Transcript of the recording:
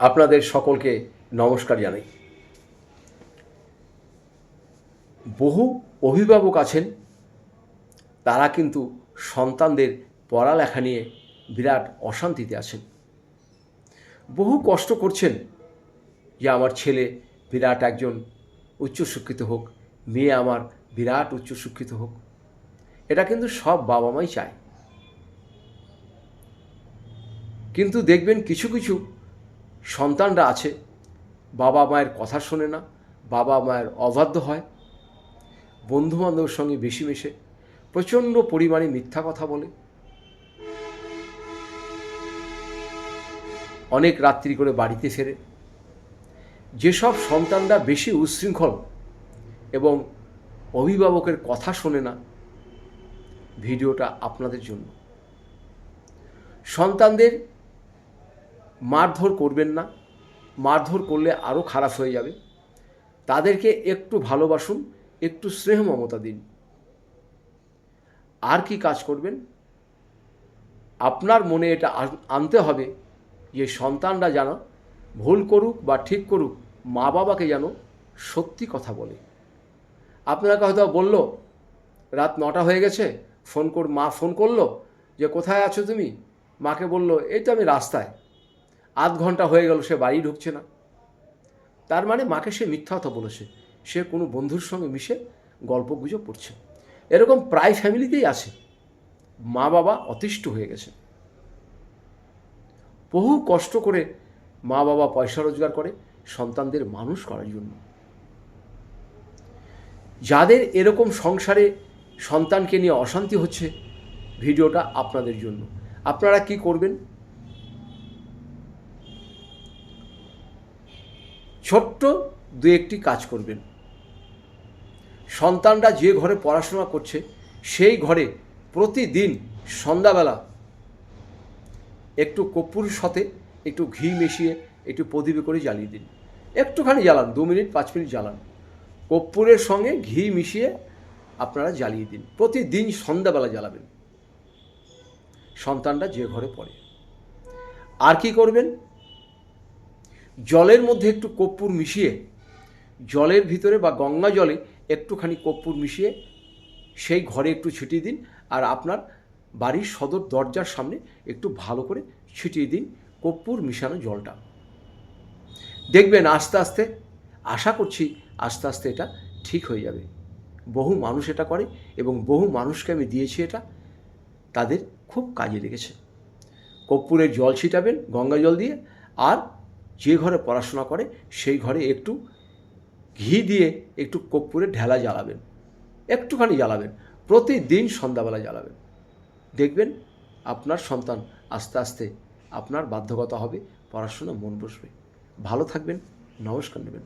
আপনাদের সকলকে নমস্কার জানাই। বহু অভিভাবক আছেন, তারা কিন্তু সন্তানদের পড়ালেখা নিয়ে বিরাট অশান্তিতে আছেন। বহু কষ্ট করছেন যে আমার ছেলে বিরাট একজন উচ্চশিক্ষিত হোক, মেয়ে আমার বিরাট উচ্চশিক্ষিত হোক। এটা কিন্তু সব বাবা মাই চায়। কিন্তু দেখবেন কিছু কিছু সন্তানরা আছে, বাবা মায়ের কথা শোনে না, বাবা মায়ের অবাধ্য হয়, বন্ধুবান্ধবের সঙ্গে বেশি মেশে, প্রচণ্ড পরিমাণে মিথ্যা কথা বলে। অনেক রাত্রি করে বাড়িতে ফেরে। যেসব সন্তানরা বেশি উচ্ছৃঙ্খল এবং অভিভাবকের কথা শোনে না, ভিডিওটা আপনাদের জন্য। সন্তানদের মারধর করবেন না, মারধর করলে আরও খারাপ হয়ে যাবে। তাদেরকে একটু ভালোবাসুন, একটু স্নেহ মমতা দিন। আর কি কাজ করবেন? আপনার মনে এটা আনতে হবে যে সন্তানরা যেন ভুল করুক বা ঠিক করুক মা বাবাকে যেন সত্যি কথা বলে। আপনাকে হয়তো বলল, রাত নটা হয়ে গেছে, ফোন কর, মা ফোন করল যে, কোথায় আছো তুমি? মাকে বলল, এই তো আমি রাস্তায়। আধ ঘণ্টা হয়ে গেল, সে বাড়ি ঢুকছে না। তার মানে মাকে সে মিথ্যা কথা বলেছে। সে কোনো বন্ধুর সঙ্গে মিশে গল্প গুজব করছে। এরকম প্রায় ফ্যামিলিতেই আছে। মা বাবা অতিষ্ঠ হয়ে গেছে। বহু কষ্ট করে মা বাবা পয়সা রোজগার করে, সন্তানদের মানুষ করার জন্য। যাদের এরকম সংসারে সন্তানকে নিয়ে অশান্তি হচ্ছে, ভিডিওটা আপনাদের জন্য। আপনারা কি করবেন? ছোট্ট দু একটি কাজ করবেন। সন্তানরা যে ঘরে পড়াশোনা করছে, সেই ঘরে প্রতিদিন সন্ধ্যাবেলা একটু কর্পূরের সাথে একটু ঘি মিশিয়ে একটু প্রদীপে করে জ্বালিয়ে দিন। একটুখানি জ্বালান, দু মিনিট, পাঁচ মিনিট জ্বালান। কর্পূরের সঙ্গে ঘি মিশিয়ে আপনারা জ্বালিয়ে দিন। প্রতিদিন সন্ধ্যাবেলা জ্বালাবেন। সন্তানরা যে ঘরে পড়ে। আর কি করবেন? জলের মধ্যে একটু কর্পূর মিশিয়ে, জলের ভিতরে বা গঙ্গা জলে একটুখানি কর্পূর মিশিয়ে সেই ঘরে একটু ছিটিয়ে দিন আর আপনার বাড়ির সদর দরজার সামনে একটু ভালো করে ছিটিয়ে দিন কর্পূর মিশানো জলটা। দেখবেন আস্তে আস্তে, আশা করছি আস্তে আস্তে এটা ঠিক হয়ে যাবে। বহু মানুষ এটা করে এবং বহু মানুষকে আমি দিয়েছি এটা, তাদের খুব কাজে লেগেছে। কর্পূরের জল ছিটাবেন, গঙ্গা জল দিয়ে আর যে ঘরে পড়াশোনা করে, সেই ঘরে একটু ঘি দিয়ে একটু কর্পূরে ঢেলা জ্বালাবেন, একটুখানি জ্বালাবেন, প্রতিদিন সন্ধ্যাবেলা জ্বালাবেন। দেখবেন আপনার সন্তান আস্তে আস্তে আপনার বাধ্যকতা হবে, পড়াশোনা মন বসবে। ভালো থাকবেন, নমস্কার নেবেন।